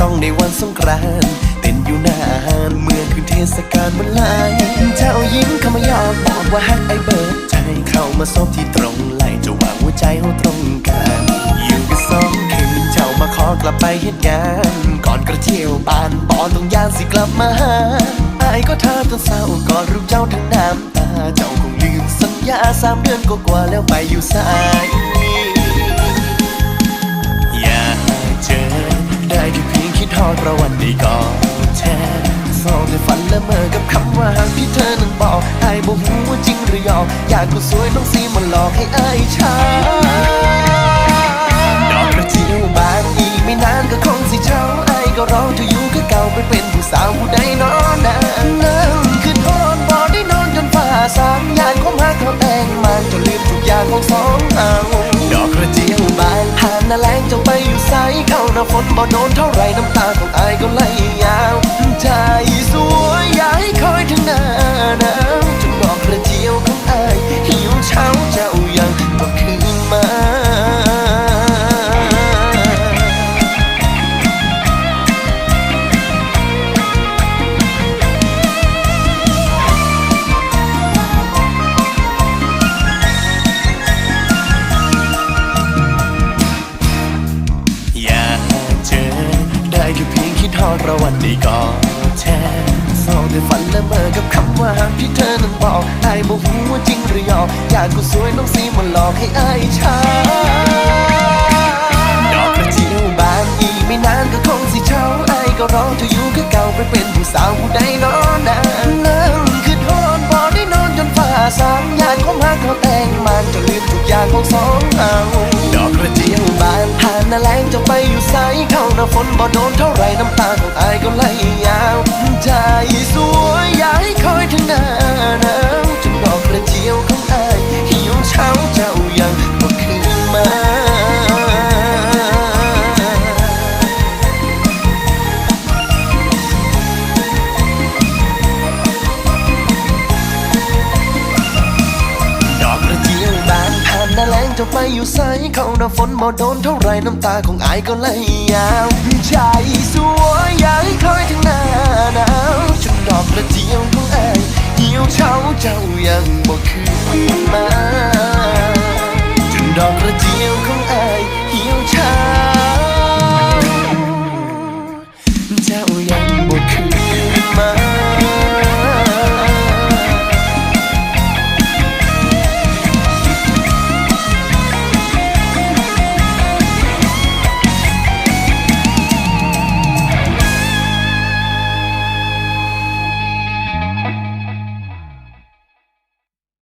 ต้องในวันสงกรานต์เต้นอยู่หน้าอาหารเมื่อคืนเทศกาลวันลายเจ้ายิ้มเข้ามายอกบอกว่าฮักไอเบิร์ดใจเข้ามาซบที่ตรงไหลจะวางหัวใจเราตรงกันอยู่กันสองคืนเจ้ามาขอกลับไปเหตุงาน ก่อนกระเจียวบานปอนต้องยานสิกลับมาหาอายก็เธอจนเศร้าก่อนรูปเจ้าทั้งน้ำตาเจ้าคงลืมสัญญาสามเดือนก็กว่าแล้วไปอยู่สาย อดประวัติได้ก่อนแช่สองแต่ฝันละเมอกับคำว่าหากที่เธอนั้นบอกไอ้บ่หูว่าจริงหรือหยอกอยากก็สวยต้องซีมันหลอกให้ไอ้ช้าดอกกระเจียวบานอีกไม่นานก็คงสิเช้าไอ้ก็รอเธออยู่คือเก่าไปเป็นผู้สาวผู้ใดนอนนานนั่งคือทอนบ่ได้นอนจนฟ้าสางยานของหักเขาแต่งมันจนลืมทุกอย่างของสองเอา น้าฝนบ่โดนเท่าไรน้ำตาของอายก็ไหลยาวใจ ประวัติได้ก่อนแช่สองแต่ฝันละเมอกับคำว่าหากที่เธอนั้นบอกไอ้บ่หูว่าจริงหรือหยอกอยากก็สวยต้องซีมันหลอกให้ไอ้ายช้าดอกกระเจียวบานอีไม่นานก็คงสิเช้าไอ้ก็รอเธออยู่คือเก่าไปเป็นผู้สาวผู้ใดนอนนานนั่งคือทอนบ่ได้นอนจนฟ้าสางยานของหักเขาแต่งมันจนลืมทุกอย่างของสองเอาดอกกระเจียวบานผ่านหน้าแรงจะไปอยู่ไสเข้าหน้าฝนบ่โดนเท่าไรน้ำ น้าแรงจะไปอยู่ใสเข้าหน้าฝนบ่โดนเท่าไรน้ำตาของอายก็ไหลยาวใจสวยอยากให้คอยถึงหน้าหนาวจนดอกกระเจียวของอายหิวเช้าเจ้ายังบ่คืนมา